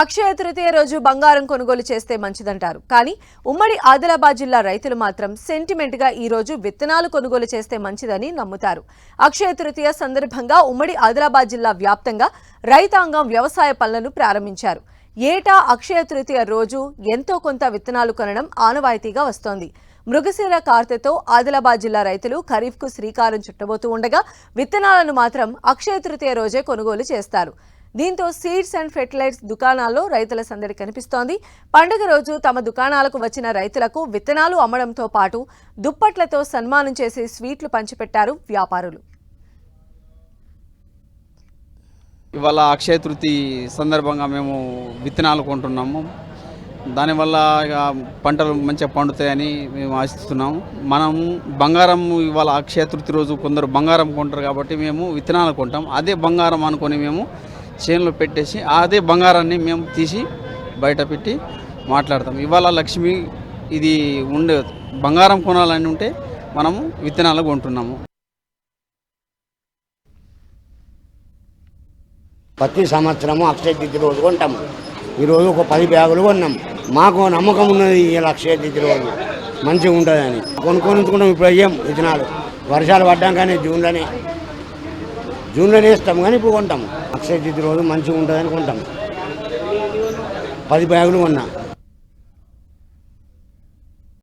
అక్షయ తృతీయ రోజు బంగారం కొనుగోలు చేస్తే మంచిదంటారు. కానీ ఉమ్మడి ఆదిలాబాద్ జిల్లా రైతులు మాత్రం సెంటిమెంట్గా ఈ రోజు విత్తనాలు కొనుగోలు చేస్తే మంచిదని నమ్ముతారు. అక్షయ తృతీయ సందర్భంగా ఉమ్మడి ఆదిలాబాద్ జిల్లా వ్యాప్తంగా రైతాంగం వ్యవసాయ పనులను ప్రారంభించారు. ఏటా అక్షయ తృతీయ రోజు ఎంతో కొంత విత్తనాలు కొనడం ఆనవాయితీగా వస్తోంది. మృగశిర కార్తెతో ఆదిలాబాద్ జిల్లా రైతులు ఖరీఫ్కు శ్రీకారం చుట్టబోతూ ఉండగా విత్తనాలను మాత్రం అక్షయ తృతీయ రోజే కొనుగోలు చేస్తారు. దీంతో సీడ్స్ అండ్ ఫెర్టిలైజర్స్ దుకాణాల్లో రైతుల సందడి కనిపిస్తోంది. పండుగ రోజు తమ దుకాణాలకు వచ్చిన రైతులకు విత్తనాలు అమ్మడంతో పాటు దుప్పట్లతో సన్మానం చేసి స్వీట్లు పంచిపెట్టారు వ్యాపారులు. ఇవాళ అక్షయ తృతి సందర్భంగా మేము విత్తనాలు కొంటున్నాము. దానివల్ల ఇక పంటలు మంచిగా పండుతాయని మేము ఆశిస్తున్నాము. మనము బంగారం ఇవాళ అక్షయ తృతి రోజు కొందరు బంగారం కొంటారు కాబట్టి మేము విత్తనాలు కొంటాం. అదే బంగారం అనుకొని మేము చేనులో పెట్టేసి అదే బంగారాన్ని మేము తీసి బయట పెట్టి మాట్లాడతాం. ఇవాళ లక్ష్మి ఇది ఉండే బంగారం కొనాలని ఉంటే మనము విత్తనాలు కొంటున్నాము. ప్రతి సంవత్సరము అక్షయ తిథి రోజు కొంటాము. ఈరోజు ఒక పది బ్యాగులు కొన్నాం. మాకు నమ్మకం ఉన్నది ఈ అక్షయ తిథి రోజు. మంచిగా ఉంటుందని. కొనుక్కొని ఇప్పుడు అయ్యాం విత్తనాలు. వర్షాలు పడ్డాకనే జూన్లోనే. జూన్లోనే వేస్తాం కానీ ఇప్పుడు కొంటాం. అక్షయ తిథి రోజు మంచిగా ఉంటుందని కొంటాం. పది బ్యాగులు కొన్నా.